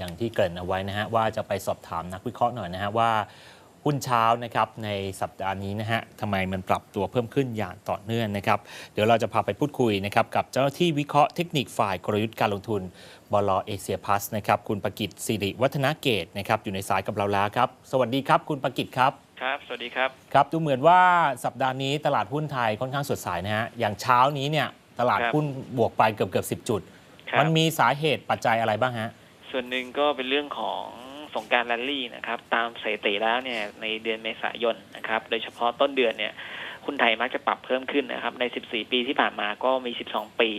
อย่างที่เกริ่นเอาไว้นะฮะว่าจะไปสอบถามนักวิเคราะห์หน่อยนะฮะว่าหุ้นเช้านะครับในสัปดาห์นี้นะฮะทำไมมันปรับตัวเพิ่มขึ้นอย่างต่อเนื่องนะครับ เดี๋ยวเราจะพาไปพูดคุยนะครับกับเจ้าหน้าที่วิเคราะห์เทคนิคฝ่ายกลยุทธ์การลงทุนบลเอเชียพัสนะครับคุณประกิตสิริวัฒนาเกตนะครับอยู่ในสายกับเราแล้วครับ สวัสดีครับคุณประกิตครับครับ สวัสดีครับครับดูเหมือนว่าสัปดาห์นี้ตลาดหุ้นไทยค่อนข้างสดใสนะฮะอย่างเช้านี้เนี่ยตลาดครับหุ้นบวกไปเกือบเกือบสิจุดครับมันมีสาเหตุปัจจัยอะไรบ้างฮะ ส่วนหนึ่งก็เป็นเรื่องของสงกรารแรลลี่นะครับ ตามสถิติแล้วเนี่ยในเดือนเมษายนนะครับ โดยเฉพาะต้นเดือนเนี่ยหุ้นไทยมักจะปรับเพิ่มขึ้นนะครับ ใน 14 ปีที่ผ่านมาก็มี 12 ปี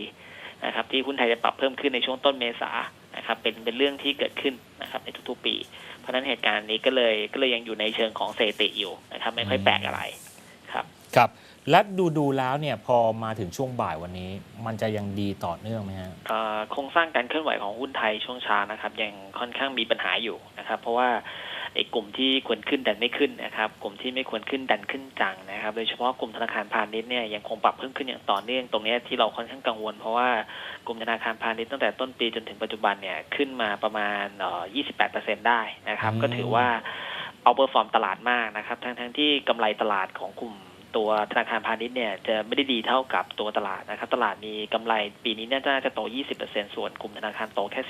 นะครับ ที่หุ้นไทยจะปรับเพิ่มขึ้นในช่วงต้นเมษานะครับ เป็นเป็นเรื่องที่เกิดขึ้นนะครับ ในทุกๆปี เพราะฉะนั้นเหตุการณ์นี้ก็เลยก็เลยยังอยู่ในเชิงของสถิติอยู่นะครับ ไม่ค่อยแปลกอะไรครับ ครับ และดูดูๆแล้วเนี่ยพอมาถึงช่วงบ่ายวันนี้ มันจะยังดีต่อเนื่องไหมฮะเอ่อโครงสร้างการเคลื่อนไหวของหุ้นไทยช่วงเช้านะครับยังค่อนข้างมีปัญหาอยู่นะครับ เพราะว่าไอ้กลุ่มที่ควรขึ้นดันไม่ขึ้นนะครับ กลุ่มที่ไม่ควรขึ้นดันขึ้นจังนะครับ โดยเฉพาะกลุ่มธนาคารพาณิชย์เนี่ยยังคงปรับเพิ่มขึ้นอย่างต่อเนื่องตรงเนี้ยที่เราค่อนข้างกังวล เพราะว่ากลุ่มธนาคารพาณิชย์ตั้งแต่ต้นปีจนถึงปัจจุบันเนี่ยขึ้นมาประมาณเอ่อ28%ได้นะครับอืมก็ถือว่าเอาเปอร์ฟอร์มตลาดมากนะครับ ทั้งทั้งๆที่กำไรตลาดของกลุ่ม ตัวธนาคารพาณิชย์เนี่ยจะไม่ได้ดีเท่ากับตัวตลาดนะครับ ตลาดมีกำไรปีนี้น่าจะโต 20%ส่วนกลุ่มธนาคารโตแค่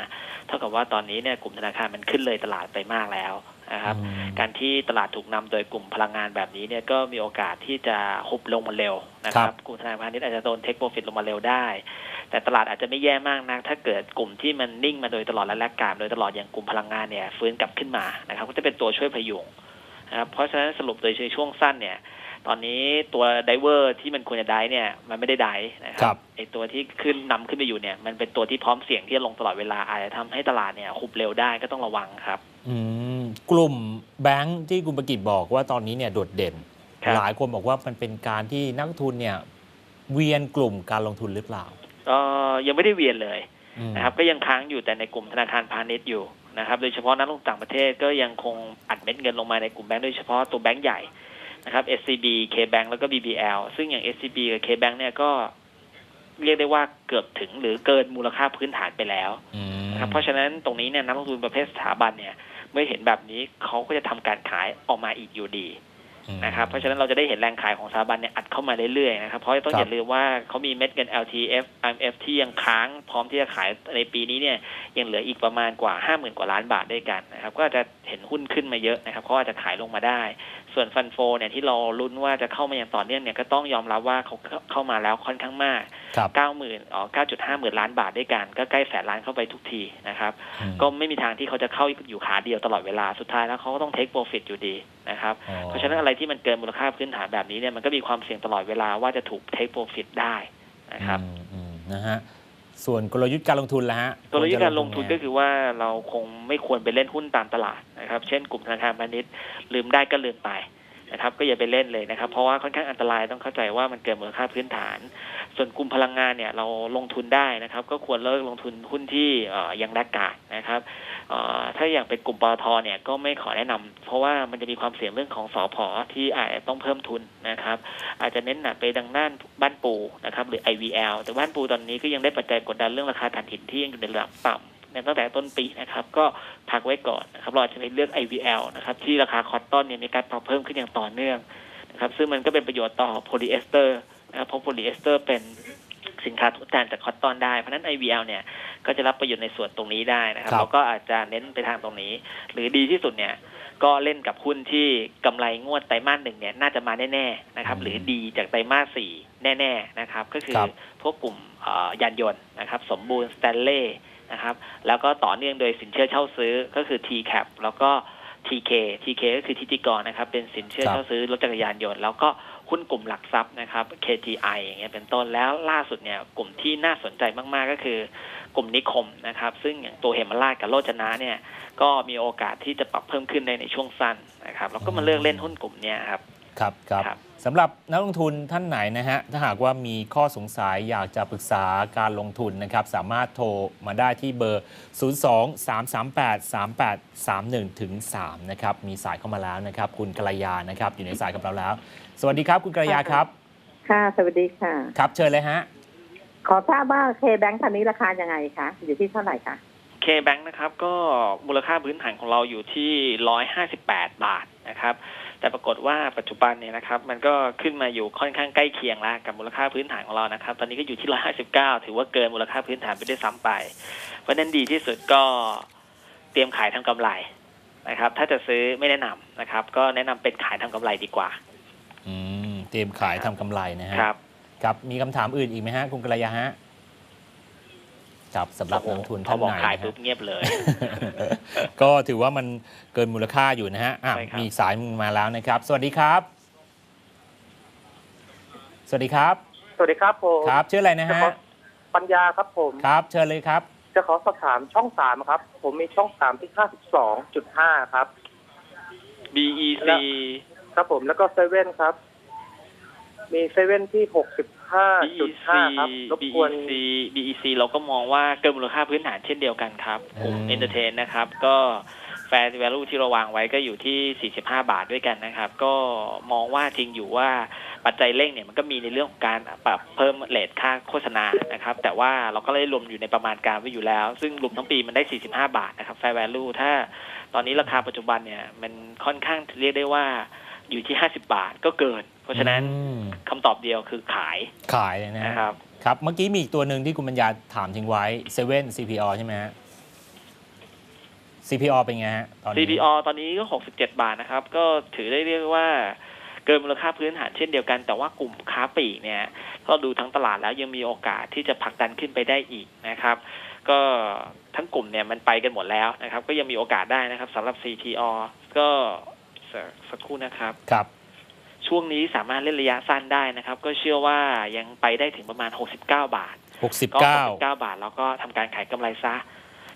15 เท่ากับว่าตอนนี้เนี่ยกลุ่มธนาคารมันขึ้นเลยตลาดไปมากแล้วนะครับอืมการที่ตลาดถูกนำโดยกลุ่มพลังงานแบบนี้เนี่ยก็มีโอกาสที่จะหุบลงมาเร็วนะคครัรับบกลุ่มธนาคารพาณิชย์อาจจะโดนเทคโปรฟิตลงมาเร็วได้ แต่ตลาดอาจจะไม่แย่มากนัก ถ้าเกิดกลุ่มที่มันนิ่งมาโดยตลอดและแลกการโดยตลอดอย่างกลุ่มพลังงานเนี่ยฟื้นกลับขึ้นมานะครับ ก็จะเป็นตัวช่วยพยุงนะครับเพราะฉะนั้นสรุปโดยช่วงสั้นเนี่ย ตอนนี้ตัวไดเวอร์ที่มันควรจะได้เนี่ย มันไม่ได้ได้นะคครัรับบไอตัวที่ขึ้นนำขึ้นไปอยู่เนี่ย มันเป็นตัวที่พร้อมเสี่ยงที่จะลงตลอดเวลาอาจจะทำให้ตลาดเนี่ยหุบเร็วได้ก็ต้องระวังครับ อืมกลุ่มแบงค์ที่คุณประกิตบอกว่าตอนนี้เนี่ยโดดเด่นครับหลายคนบอกว่ามันเป็นการที่นักลงทุนเนี่ย เวียนกลุ่มการลงทุนหรือเปล่าก็ยังไม่ได้เวียนเลยอืมนะครับก็ยังค้างอยู่แต่ในกลุ่มธนาคารพาณิชย์อยู่นะครับโดยเฉพาะนักลงทุนต่างประเทศก็ยังคงอัดเม็ดเงินลงมาในกลุ่มแบงก์โดยเฉพาะตัวแบงก์ใหญ่ นะครับ SCB KBank แล้วก็ BBL ซึ่งอย่าง SCB กับ KBank เนี่ยก็เรียกได้ว่าเกือบถึงหรือเกินมูลค่าพื้นฐานไปแล้วอืมนะครับเพราะฉะนั้นตรงนี้เนี่ยนักลงทุนประเภทสถาบันเนี่ยเมื่อเห็นแบบนี้เขาก็จะทำการขายออกมาอีกอยู่ดีนะครับเพราะฉะนั้นเราจะได้เห็นแรงขายของสถาบันเนี่ยอัดเข้ามาเรื่อยๆนะครับเพราะต้องอย่าลืมว่าเขามีเม็ดเงิน LTF IMF ที่ยังค้างพร้อมที่จะขายในปีนี้เนี่ยยังเหลืออีกประมาณกว่า 5 0,000 กว่าล้านบาทด้วยกันนะครับก็จะเห็นหุ้นขึ้นมาเยอะนะครับเขาอาจจะขายลงมาได้ ส่วนฟันโฟเนี่ยที่เราลุ้นว่าจะเข้ามาอย่างต่อเนื่องเนี่ยก็ต้องยอมรับว่าเขาเข้ามาแล้วค่อนข้างมากครับ9 0 0 0 0อ๋อ9.5หมื่นล้านบาทด้วยกัน ก็ใกล้แสนล้านเข้าไปทุกทีนะครับอืมก็ไม่มีทางที่เขาจะเข้าอยู่ขาเดียวตลอดเวลาสุดท้ายแล้วเขาก็ต้องเทคโปรฟิตอยู่ดีนะครับอ๋อเพราะฉะนั้นอะไรที่มันเกินมูลค่าพื้นฐานแบบนี้เนี่ยมันก็มีความเสี่ยงตลอดเวลาว่าจะถูกเทคโปรฟิตได้นะครับอืมอืมนะฮะ ส่วนกลยุทธ์การลงทุนละฮะกลยุทธ์การลงทุนไก็คือว่าเราคงไม่ควรไปเล่นหุ้นตามตลาดนะครับ เช่นกลุ่มธนาคารพาณิชย์ลืมได้ก็ลืมไปนะครับ ก็อย่าไปเล่นเลยนะครับ เพราะว่าค่อนข้างอันตรายต้องเข้าใจว่ามันเกินมูลค่าพื้นฐาน ส่วนกลุ่มพลังงานเนี่ยเราลงทุนได้นะครับ ก็ควรเลิกลงทุนหุ้นที่เอ่อยังแลกกาดนะครับเอ่อ ถ้าอย่างเป็นกลุ่มปตทเนี่ยก็ไม่ขอแนะนำเพราะว่ามันจะมีความเสี่ยงเรื่องของสอพอที่อาจจะต้องเพิ่มทุนนะครับ อาจจะเน้นหนักไปดังด้านบ้านปูนะครับ หรือ IVL แต่บ้านปูตอนนี้ก็ยังได้ปัจจัยกดดันเรื่องราคาถ่านหินที่ยังอยู่ในระดับต่ำในตั้งแต่ต้นปีนะครับ ก็พักไว้ก่อนนะครับเราอาจจะในเลือก IVL นะครับ ที่ราคาคอตตอนเนี่ยมีการปรับเพิ่มขึ้นอย่างต่อเนื่องนะครับ ซึ่งมันก็เป็นประโยชน์ต่อโพลีเอสเตอร์นะครับเพราะโพลีเอสเตอร์เป็น สินค้าทดแทนจากคอตตอนได้เพราะฉะนั้น IVL เนี่ยก็จะรับประโยชน์ในส่วนตรงนี้ได้นะครับครับเราก็อาจจะเน้นไปทางตรงนี้ หรือดีที่สุดเนี่ยก็เล่นกับหุ้นที่กำไรงวดไตรมาสหนึ่งเนี่ยน่าจะมาแน่ๆนะครับอืมหรือดีจากไตรมาสสี่แน่ๆนะครับก็คือครับพวกกลุ่มเอ่อยานยนต์นะครับสมบูรณ์สแตนเล่นะครับแล้วก็ต่อเนื่องโดยสินเชื่อเช่าซื้อก็คือ TCAP แล้วก็ TK TK ก็คือทิติกรนะครับเป็นสินเชื่อครับเช่าซื้อรถจักรยานยนต์ แล้วก็ หุ้นกลุ่มหลักทรัพย์นะครับ KGI อย่างเงี้ยเป็นต้นแล้วล่าสุดเนี่ยกลุ่มที่น่าสนใจมากๆก็คือกลุ่มนิคมนะครับ ซึ่งอย่างตัวเฮมราชกับโรจนะเนี่ยก็มีโอกาสที่จะปรับเพิ่มขึ้นในในช่วงสั้นนะครับแล้วก็มาเลือกเล่นหุ้นกลุ่มเนี้ยครับ ครับครับครับ สำหรับนักลงทุนท่านไหนนะฮะ ถ้าหากว่ามีข้อสงสัยอยากจะปรึกษาการลงทุนนะครับ สามารถโทรมาได้ที่เบอร์ 02 338 3831ถึง3นะครับ มีสายเข้ามาแล้วนะครับ คุณกัลยานะครับ อยู่ในสายกับเราแล้ว สวัสดีครับคุณกัลยาครับ ค่ะ สวัสดีค่ะ ครับ เชิญเลยฮะ ขอทราบว่าเคแบงค์ตอนนี้ราคายังไงคะ อยู่ที่เท่าไหร่คะ K-Bank นะครับก็มูลค่าพื้นฐานของเราอยู่ที่ 158 บาทนะครับ แต่ปรากฏว่าปัจจุบันเนี่ยนะครับ มันก็ขึ้นมาอยู่ค่อนข้างใกล้เคียงแล้วกับมูลค่าพื้นฐานของเรานะครับ ตอนนี้ก็อยู่ที่159ถือว่าเกินมูลค่าพื้นฐานไปได้วยซ้ำไป เพราะฉะนั้นดีที่สุดก็เตรียมขายทำกำไรนะครับ ถ้าจะซื้อไม่แนะนำนะครับ ก็แนะนำเป็นขายทำกำไรดีกว่า อืมเตรียมขายทำกำไรนะฮะครับครับมีคำถามอื่นอีกไหมฮะคุณกัลยาฮะครับสำหรับนักลงทุนพอท่านบอกไหนขายนะฮะปุ๊บเงียบเลย ก็ถือว่ามันเกินมูลค่าอยู่นะฮะอะใช่ครับ มีสายมาแล้วนะครับ สวัสดีครับ สวัสดีครับสวัสดีครับผมครับชื่ออะไรนะจะฮะขอปัญญาครับผมครับ เชิญเลยครับ จะขอสอบถามช่องสามครับ ผมมีช่องสามที่ห้าสิบสองจุดห้าครับ BEC ครับผมแล้วก็เซเว่นครับ มีเซเว่นที่หกสิบ ห้าจุด BEC ห้าครับรบกวน BEC BEC เราก็มองว่าเกินมูลค่าพื้นฐานเช่นเดียวกันครับกลุ่มอืม Entertain นะครับ ก็แฟร์ value ที่เราวางไว้ก็อยู่ที่ 45 บาทด้วยกันนะครับ ก็มองว่าจริงอยู่ว่าปัจจัยเร่งเนี่ยมันก็มีในเรื่องของการปรับเพิ่มเลทค่าโฆษณานะครับ แต่ว่าเราก็ได้รวมอยู่ในประมาณการไว้อยู่แล้ว ซึ่งรวมทั้งปีมันได้ 45 บาทนะครับ fair value ถ้าตอนนี้ราคาปัจจุบันเนี่ยมันค่อนข้างเรียกได้ว่าอยู่ที่ 50 บาทก็เกิน เพราะฉะนั้นอืมคำตอบเดียวคือขายขายเลยนะฮะนะครับ ครับ เมื่อกี้มีอีกตัวหนึ่งที่คุณปัญญาถามทิ้งไว้เซเว่น CPO ใช่ไหมฮะ CPO เป็นไงฮะตอนนี้ CPO ตอนนี้ก็ 67 บาทนะครับ ก็ถือได้เรียกว่าเกินมูลค่าพื้นฐานเช่นเดียวกัน แต่ว่ากลุ่มค้าปลีกเนี่ย ก็ดูทั้งตลาดแล้วยังมีโอกาสที่จะผลักดันขึ้นไปได้อีกนะครับ ก็ทั้งกลุ่มเนี่ยมันไปกันหมดแล้วนะครับ ก็ยังมีโอกาสได้นะครับสำหรับ CPO ก็สักสักครู่นะครับ ครับ ช่วงนี้สามารถเล่นระยะสั้นได้นะครับ ก็เชื่อว่ายังไปได้ถึงประมาณ 69 บาทก็69 69 บาท แล้วก็ทำการขายกำไรซะค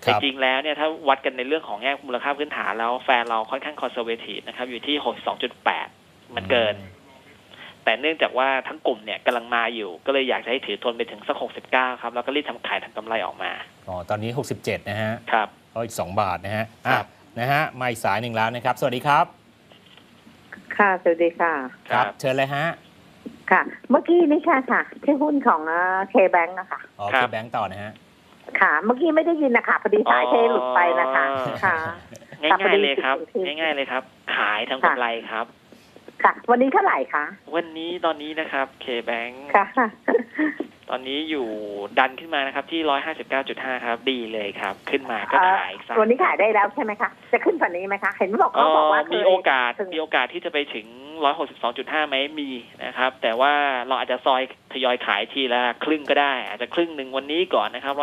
แต่รับจริงแล้วเนี่ยถ้าวัดกันในเรื่องของแง่มูลค่าพื้นฐานแล้วแฟนเราค่อนข้างคอนเซอร์เวทีฟนะครับ อยู่ที่ 62.8 มันเกิน แต่เนื่องจากว่าทั้งกลุ่มเนี่ยกำลังมาอยู่ ก็เลยอยากจะให้ถือทนไปถึงสัก 69 ครับ แล้วก็รีบทำขายทำกำไรออกมาอ๋อตอนนี้ 67 นะฮะครับก็อีก 2 บาทนะฮะอะครับนะฮะมาอีกสายหนึ่งแล้วนะครับ สวัสดีครับ ค่ะ สวัสดีค่ะเชิญเลยฮะ ค่ะ เมื่อกี้นี่ค่ะค่ะ ที่หุ้นของเคแบงค์นะคะอ๋อครับคือแบงก์ต่อนะฮะ ค่ะ เมื่อกี้ไม่ได้ยินนะคะพอดีสายเทหลุดไปนะคะ ค่ะ ง่ายๆเลยครับครับพอดีง่ายๆเลยครับ ขายทำกำไรครับ ค่ะ วันนี้เท่าไหร่คะ วันนี้ตอนนี้นะครับ K-Bank ค่ะ ตอนนี้อยู่ดันขึ้นมานะครับที่159.5ครับ ดีเลยครับ ขึ้นมาก็เอ่อขายซะวันนี้ขายได้แล้วใช่ไหมคะ จะขึ้นฝันนี้ไหมคะ เห็นบอกเอ่เขาบอกว่าอเคมียโอกาสถึงมีโอกาสที่จะไปถึง 162.5ไหมมีนะครับ แต่ว่าเราอาจจะซอยทยอยขายทีละครึ่งก็ได้ อาจจะครึ่งหนึ่งวันนี้ก่อนนะครับ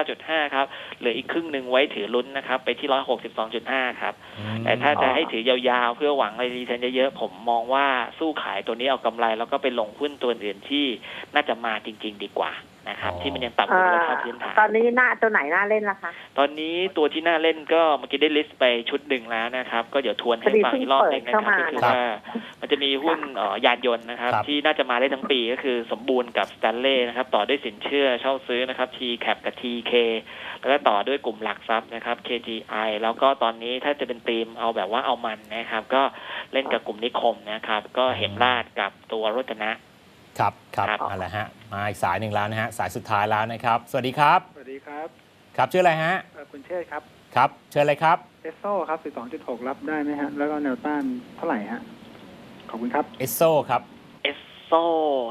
159.5ครับเหลืออีกครึ่งหนึ่งไว้ถือลุ้นนะครับ ไปที่162.5ครับ แต่ถ้าจะให้ถือยาวๆ เพื่อหวังอะไรรีเทนเยอะๆ ผมมองว่าสู้ขายตัวนี้เอากำไร แล้วก็ไปลงหุ้นตัวอื่นที่น่าจะมาจริง ๆ ดีกว่า นะครับอ๋อที่มันยังต่ำกว่ามูลค่าพื้นฐานตอนนี้หน้าตัวไหนหน้าเล่นล่ะคะ ตอนนี้ตัวที่น่าเล่นก็เมื่อกี้ได้ลิสต์ไปชุดหนึ่งแล้วนะครับ ก็เดี๋ยวทวนให้พอดีฟังอีกรอบหนึงนะครับเพิ่ก็งเปิดคือเข้ามาว่ามันจะมีหุ้นเอ่อยานยนต์นะครับครับ ที่น่าจะมาได้ทั้งปีก็คือสมบูรณ์กับสแตนเล่นะครับ ต่อด้วยสินเชื่อเช่าซื้อนะครับ T cap กับ TK แล้วก็ต่อด้วยกลุ่มหลักทรัพย์นะครับ KGI แล้วก็ตอนนี้ถ้าจะเป็นธีมเอาแบบว่าเอามันนะครับ ก็เล่นกับกลุ่มนิคมนะครับ ก็เหมราชกับตัวรจนะ ครับครับครับ เอาละฮะมาอีกสายหนึ่งแล้วนะฮะสายสุดท้ายแล้วนะครับ สวัสดีครับ สวัสดีครับครับชื่ออะไรฮะเอ่อคุณเชษฐ์ครับครับ เชิญเลยครับ เอสโซครับ12.6รับได้ไหมฮะ แล้วก็แนวต้านเท่าไหร่ฮะ ขอบคุณครับ เอสโซครับ เอสโซ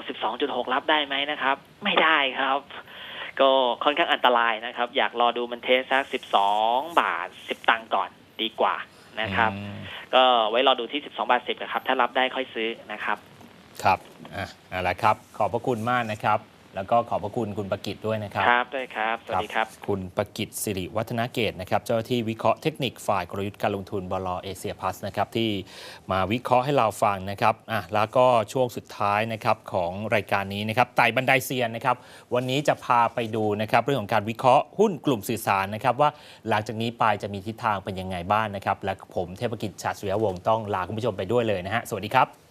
12.6 รับได้ไหมนะครับ ไม่ได้ครับ ก็ค่อนข้างอันตรายนะครับ อยากรอดูมันเทสสัก 12 บาท 10 ตังค์ก่อนดีกว่านะครับอืมก็ไว้รอดูที่ 12 บาท 10นะครับ ถ้ารับได้ค่อยซื้อนะครับ ครับอะเอาละครับ ขอบพระคุณมากนะครับ แล้วก็ขอบพระคุณคุณประกิตด้วยนะครับ ครับด้วยครับ สวัสดีครับ คุณประกิตสิริวัฒนาเกตนะครับ เจ้าหน้าที่วิเคราะห์เทคนิคฝ่ายกลยุทธ์การลงทุนบลเอเชียพัสนะครับที่มาวิเคราะห์ให้เราฟังนะครับอะแล้วก็ช่วงสุดท้ายนะครับของรายการนี้นะครับไต่บันไดเซียนนะครับ วันนี้จะพาไปดูนะครับ เรื่องของการวิเคราะห์หุ้นกลุ่มสื่อสารนะครับ ว่าหลังจากนี้ไปจะมีทิศทางเป็นยังไงบ้างนะครับ และผมเทพกิจชาติสุริยวงศ์ต้องลาคุณผู้ชมไปด้วยเลยนะฮะสวัสดีครับ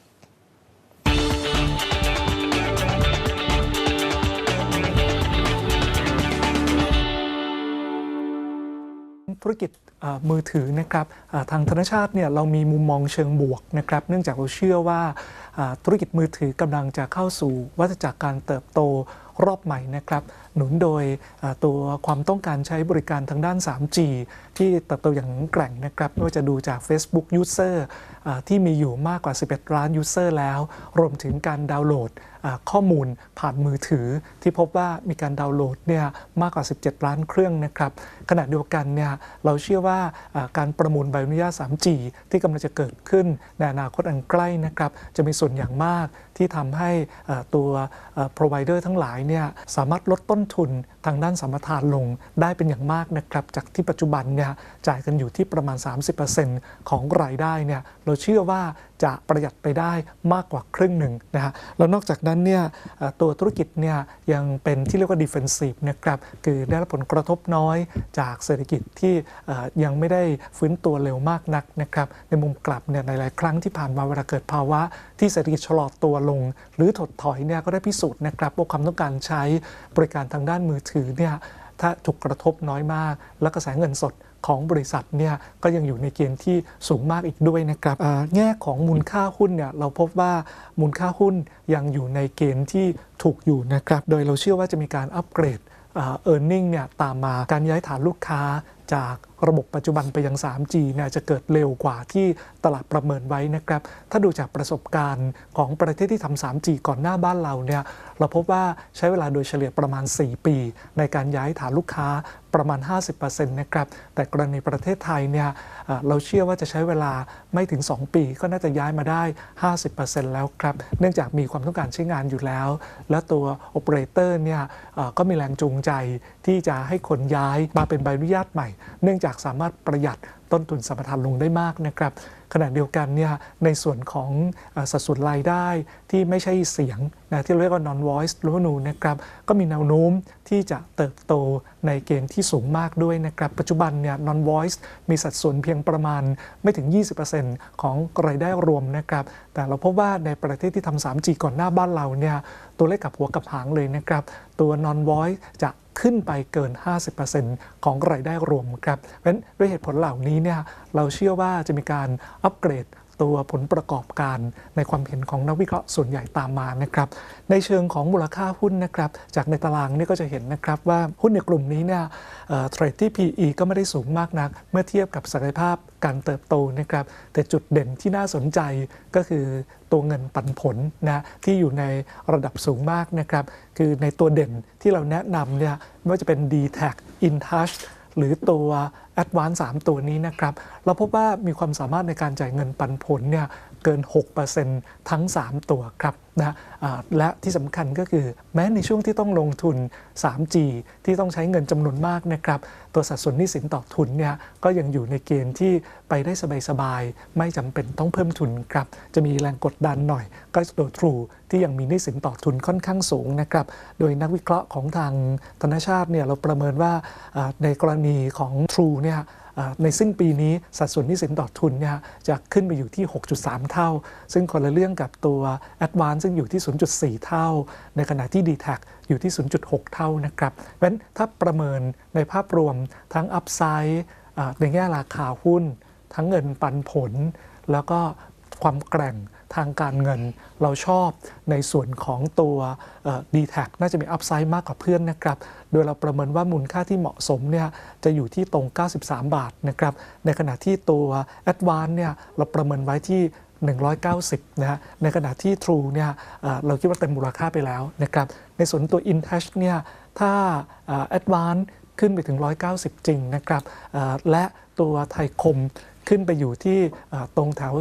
ธุรกิจมือถือนะครับทางธนชาติเนี่ยเรามีมุมมองเชิงบวกนะครับ เนื่องจากเราเชื่อว่าธุรกิจมือถือกำลังจะเข้าสู่วัฏจักรการเติบโตรอบใหม่นะครับ หนุนโดยตัวความต้องการใช้บริการทางด้าน 3G ที่เติบโตอย่างแกร่งนะครับไม่ว่าจะดูจาก Facebook User อ่าที่มีอยู่มากกว่า 11 ล้าน User แล้ว รวมถึงการดาวน์โหลด ข้อมูลผ่านมือถือ ที่พบว่ามีการดาวน์โหลดเนี่ยมากกว่า 17 ล้านเครื่องนะครับขณะเดียวกันเนี่ยเราเชื่อว่าการประมูลใบอนุญาต 3G ที่กำลังจะเกิดขึ้นในอนาคตอันใกล้นะครับจะมีส่วนอย่างมาก ที่ทำให้ตัว provider ทั้งหลายเนี่ยสามารถลดต้นทุนทางด้านสัมปทานลงได้เป็นอย่างมากนะครับ จากที่ปัจจุบันเนี่ยจ่ายกันอยู่ที่ประมาณ 30%ของรายได้เนี่ยเราเชื่อว่าจะประหยัดไปได้มากกว่าครึ่งหนึ่งนะฮะแล้วนอกจากนั้นเนี่ยตัวธุรกิจเนี่ยยังเป็นที่เรียกว่า defensive นะครับคือได้รับผลกระทบน้อยจากเศรษฐกิจที่ยังไม่ได้ฟื้นตัวเร็วมากนักนะครับในมุมกลับเนี่ยในหลายครั้งที่ผ่านมาเวลาเกิดภาวะ ที่เศรษฐกิจชะลอตัวลง หรือถดถอยเนี่ยก็ได้พิสูจน์นะครับว่าความต้องการใช้บริการทางด้านมือถือเนี่ยถ้าถูกกระทบน้อยมาก และกระแสเงินสดของบริษัทเนี่ยก็ยังอยู่ในเกณฑ์ที่สูงมากอีกด้วยนะครับแง่ของมูลค่าหุ้นเนี่ยเราพบว่ามูลค่าหุ้นยังอยู่ในเกณฑ์ที่ถูกอยู่นะครับ โดยเราเชื่อว่าจะมีการอัปเกรดเออร์เน็งเนี่ยตามมาการย้ายฐานลูกค้า จากระบบปัจจุบันไปยัง 3G เนี่ยจะเกิดเร็วกว่าที่ตลาดประเมินไว้นะครับ ถ้าดูจากประสบการณ์ของประเทศที่ทำ 3G ก่อนหน้าบ้านเราเนี่ยเราพบว่าใช้เวลาโดยเฉลี่ยประมาณ 4 ปี ในการย้ายฐานลูกค้า ประมาณ 50%นะครับ แต่กรณีประเทศไทยเนี่ยเราเชื่อว่าจะใช้เวลาไม่ถึง 2 ปี ก็น่าจะย้ายมาได้ 50%แล้วครับ เนื่องจากมีความต้องการใช้งานอยู่แล้ว และตัวโอเปอเรเตอร์เนี่ยก็มีแรงจูงใจที่จะให้คนย้ายมาเป็นใบอนุญาตใหม่ เนื่องจากสามารถประหยัดต้นทุนสัมปทานลงได้มากนะครับ ขณะเดียวกันเนี่ยในส่วนของสัดส่วนรายได้ที่ไม่ใช่เสียงนะที่เรียกว่า non voice revenue นะครับก็มีแนวโน้มที่จะเติบโตในเกณฑ์ที่สูงมากด้วยนะครับปัจจุบันเนี่ย non voice มีสัดส่วนเพียงประมาณไม่ถึง 20%ของรายได้รวมนะครับแต่เราพบว่าในประเทศที่ทำ 3G ก่อนหน้าบ้านเราเนี่ยตัวเลขกับหัวกับหางเลยนะครับตัว non voice จะ ขึ้นไปเกิน 50%ของรายได้รวมครับเพราะฉะนั้นด้วยเหตุผลเหล่านี้เนี่ยเราเชื่อว่าจะมีการอัปเกรด ตัวผลประกอบการในความเห็นของนักวิเคราะห์ส่วนใหญ่ตามมานะครับในเชิงของมูลค่าหุ้นนะครับจากในตารางนี่ก็จะเห็นนะครับว่าหุ้นในกลุ่มนี้เนี่ยเทรดที่ PE ก็ไม่ได้สูงมากนัก เมื่อเทียบกับศักยภาพการเติบโตนะครับแต่จุดเด่นที่น่าสนใจก็คือตัวเงินปันผลนะที่อยู่ในระดับสูงมากนะครับคือในตัวเด่นที่เราแนะนำเนี่ยไม่ว่าจะเป็น d t a c InTouch หรือตัว Advance 3ตัวนี้นะครับ เราพบว่ามีความสามารถในการจ่ายเงินปันผลเนี่ยเกิน 6%ทั้ง 3 ตัวครับ นะและที่สำคัญก็คือแม้ในช่วงที่ต้องลงทุน 3G ที่ต้องใช้เงินจำนวนมากนะครับตัวสัดส่วนหนี้สินต่อทุนเนี่ยก็ยังอยู่ในเกณฑ์ที่ไปได้สบายๆไม่จำเป็นต้องเพิ่มทุนครับจะมีแรงกดดันหน่อย ก็ตัวทรูที่ยังมีหนี้สินต่อทุนค่อนข้างสูงนะครับโดยนักวิเคราะห์ของทางธนชาติเนี่ยเราประเมินว่าในกรณีของ True เนี่ย ในซึ่งปีนี้สัดส่วนหนี้สินต่อทุนเนี่ยจะขึ้นไปอยู่ที่ 6.3 เท่า ซึ่งคนละเรื่องกับตัว Advance ซึ่งอยู่ที่ 0.4 เท่า ในขณะที่ d t แทอยู่ที่ 0.6 เท่านะครับเพราะฉะนั้นถ้าประเมินในภาพรวมทั้งอัพไซด์ในแง่ราคาหุ้น ทั้งเงินปันผล แล้วก็ความแกร่ง ทางการเงิน เราชอบในส่วนของตัว d t แทน่าจะมีอัพไซด์มากกว่าเพื่อนนะครับ โดยเราประเมินว่ามูลค่าที่เหมาะสมเนี่ยจะอยู่ที่ตรง 93 บาทนะครับ ในขณะที่ตัว a d v a n c e เนี่ยเราประเมินไว้ที่190 นะฮะ ในขณะที่ True เนี่ยเราคิดว่าเต็มมูลค่าไปแล้วนะครับ ในส่วนตัว InTouch เนี่ย ถ้าเอ่อ Advance ขึ้นไปถึง 190 จริงนะครับ และตัวไทยคม ขึ้นไปอยู่ที่ตรงแถว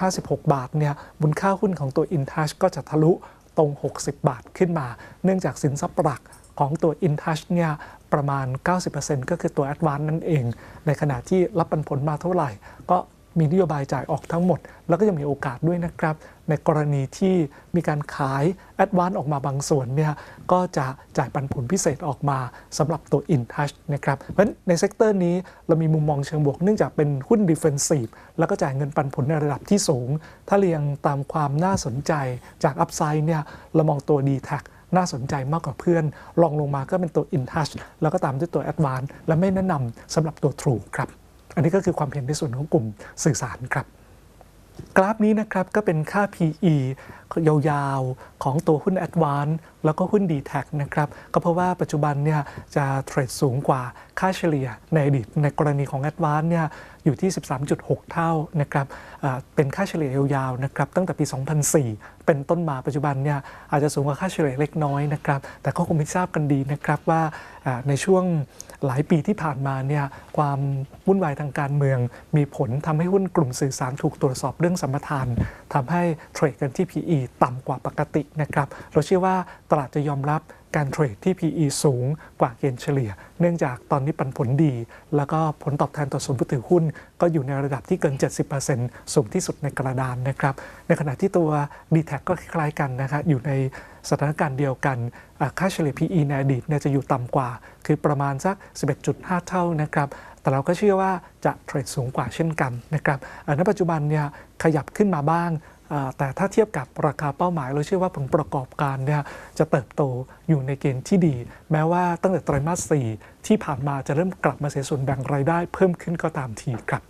15-16 บาทเนี่ยมูลค่าหุ้นของตัว InTouch ก็จะทะลุตรง 60 บาทขึ้นมา เนื่องจากสินทรัพย์หลักของตัว InTouch เนี่ยประมาณ 90%ก็คือตัว Advance นั่นเอง ในขณะที่รับปันผลมาเท่าไหร่ ก็ มีนโยบายจ่ายออกทั้งหมด แล้วก็ยังมีโอกาสด้วยนะครับ ในกรณีที่มีการขาย a d v a n c e ออกมาบางส่วนเนี่ยก็จะจ่ายปันผลพิเศษออกมาสำหรับตัว InTouch นะครับ เพราะฉะนั้นในเซกเตอร์นี้เรามีมุมมองเชิงบวกเนื่องจากเป็นหุ้น Defensive แล้วก็จ่ายเงินปันผลในระดับที่สูง ถ้าเรียงตามความน่าสนใจจาก Upside เนี่ยเรามองตัว d t แทน่าสนใจมากกว่าเพื่อนรองลงมาก็เป็นตัว InTouch แล้วก็ตามด้วยตัว Advance และไม่แนะนำสำหรับตัว True ครับ อันนี้ก็คือความเห็นในส่วนของกลุ่มสื่อสารครับ กราฟนี้นะครับก็เป็นค่า PE ยาวๆ ของตัวหุ้น Advance แล้วก็หุ้น d t แทนะครับ ก็เพราะว่าปัจจุบันเนี่ยจะเทรดสูงกว่าค่าเฉลี่ยในอดีตในกรณีของ Advance เนี่ยอยู่ที่ 13.6 เท่านะครับเป็นค่าเฉลี่ยยาวๆนะครับตั้งแต่ปี 2004 เป็นต้นมาปัจจุบันเนี่ยอาจจะสูงกว่าค่าเฉลี่ยเล็กน้อยนะครับ แต่ก็คงไม่ทราบกันดีนะครับว่าในช่วงหลายปีที่ผ่านมาเนี่ยความวุ่นวายทางการเมือง มีผลทำให้หุ้นกลุ่มสื่อสารถูกตรวจสอบเรื่องสัมปทานทำให้เทรดกันที่ PE ต่ำกว่าปกตินะครับ เราเชื่อว่าตลาดจะยอมรับการเทรดที่ PE สูงกว่าเกณฑ์เฉลี่ย เนื่องจากตอนนี้ปันผลดี แล้วก็ผลตอบแทนต่อส่วนผู้ถือหุ้น ก็อยู่ในระดับที่เกิน 70%สูงที่สุดในกระดานนะครับ ในขณะที่ตัว d t แทก็คล้ายกันนะครับอยู่ในสถานการณ์เดียวกันค่าเฉลี่ย PE ในอดีตเนี่ยจะอยู่ต่ำกว่า คือประมาณสัก 11.5 เท่านะครับแต่เราก็เชื่อว่าจะเทรดสูงกว่าเช่นกันนะครับณปัจจุบันเนี่ยขยับขึ้นมาบ้าง แต่ถ้าเทียบกับราคาเป้าหมาย เราเชื่อว่าผลประกอบการเนี่ยจะเติบโตอยู่ในเกณฑ์ที่ดี แม้ว่าตั้งแต่ไตรมาส 4 ที่ผ่านมาจะเริ่มกลับมาเสียส่วนแบ่งรายได้เพิ่มขึ้นก็ตามทีครับ